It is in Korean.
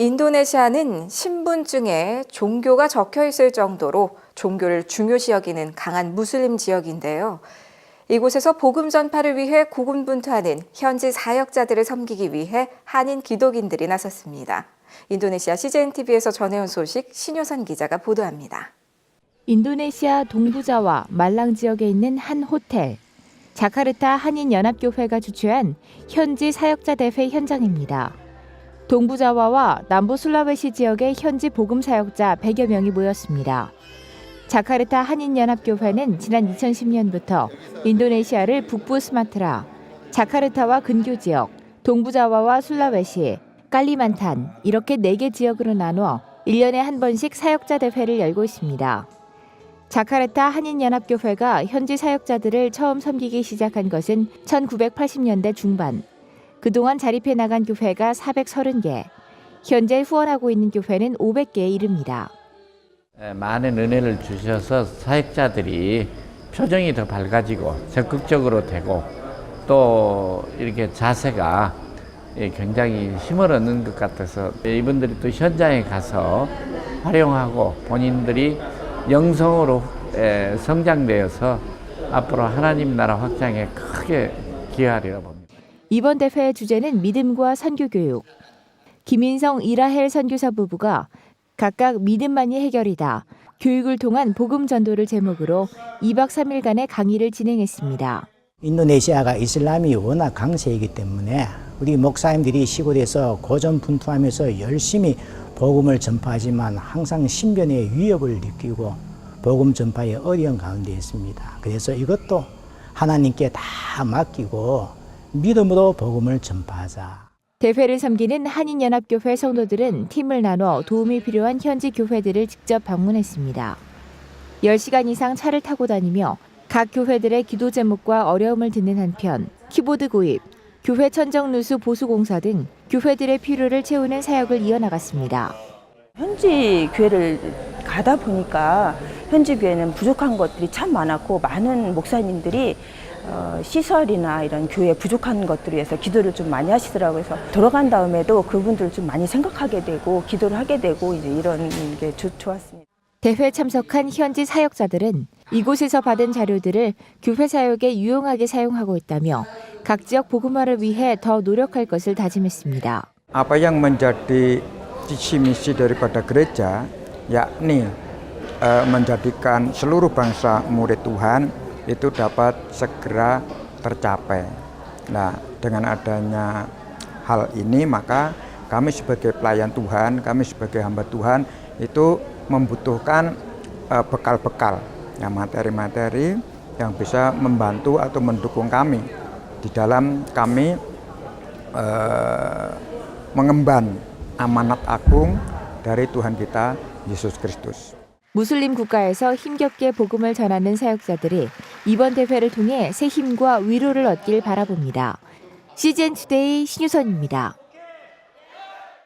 인도네시아는 신분증에 종교가 적혀 있을 정도로 종교를 중요시 여기는 강한 무슬림 지역인데요. 이곳에서 복음 전파를 위해 고군분투하는 현지 사역자들을 섬기기 위해 한인 기독인들이 나섰습니다. 인도네시아 CJN TV에서 전해온 소식 신효선 기자가 보도합니다. 인도네시아 동부자와 말랑 지역에 있는 한 호텔. 자카르타 한인연합교회가 주최한 현지 사역자 대회 현장입니다. 동부자와와 남부 술라웨시 지역의 현지 복음 사역자 100여 명이 모였습니다. 자카르타 한인연합교회는 지난 2010년부터 인도네시아를 북부 스마트라, 자카르타와 근교 지역, 동부자와와 술라웨시, 깔리만탄 이렇게 4개 지역으로 나누어 1년에 한 번씩 사역자 대회를 열고 있습니다. 자카르타 한인연합교회가 현지 사역자들을 처음 섬기기 시작한 것은 1980년대 중반. 그동안 자립해 나간 교회가 430개, 현재 후원하고 있는 교회는 500개에 이릅니다. 에, 많은 은혜를 주셔서 사역자들이 표정이 더 밝아지고 적극적으로 되고 또 이렇게 자세가 예, 굉장히 힘을 얻는 것 같아서 이분들이 또 현장에 가서 활용하고 본인들이 영성으로 에, 성장되어서 앞으로 하나님 나라 확장에 크게 기여하리라 봅니다. 이번 대회의 주제는 믿음과 선교 교육. 김인성 이라헬 선교사 부부가 각각 믿음만이 해결이다. 교육을 통한 복음 전도를 제목으로 2박 3일간의 강의를 진행했습니다. 인도네시아가 이슬람이 워낙 강세이기 때문에 우리 목사님들이 시골에서 고전분투하면서 열심히 복음을 전파하지만 항상 신변의 위협을 느끼고 복음 전파에 어려운 가운데 있습니다. 그래서 이것도 하나님께 다 맡기고 믿음으로 복음을 전파하자. 대회를 섬기는 한인연합교회 성도들은 팀을 나눠 도움이 필요한 현지 교회들을 직접 방문했습니다. 10시간 이상 차를 타고 다니며 각 교회들의 기도 제목과 어려움을 듣는 한편 키보드 구입, 교회 천정 누수 보수 공사 등 교회들의 필요를 채우는 사역을 이어나갔습니다. 현지 교회를 가다 보니까 현지 교회는 부족한 것들이 참 많았고 많은 목사님들이 어, 시설이나 이런 교회 부족한 것들을 위해서 기도를 좀 많이 하시더라고요. 그래서 돌아간 다음에도 그분들을 좀 많이 생각하게 되고 기도를 하게 되고 이제 이런 게 좋, 좋았습니다. 대회 참석한 현지 사역자들은 이곳에서 받은 자료들을 교회 사역에 유용하게 사용하고 있다며 각 지역 복음화를 위해 더 노력할 것을 다짐했습니다. apa yang menjadi visi misi daripada gereja yakni menjadikan seluruh bangsa murid Tuhan itu dapat segera tercapai. Nah, dengan adanya hal ini maka kami sebagai pelayan Tuhan, kami sebagai hamba Tuhan itu membutuhkan eh, bekal-bekal ya materi-materi yang bisa membantu atau mendukung kami di dalam kami eh, mengemban amanat agung dari Tuhan kita Yesus Kristus. 무슬림 국가에서 힘겹게 복음을 전하는 사역자들이 이번 대회를 통해 새 힘과 위로를 얻길 바라봅니다. CGN 투데이 신유선입니다.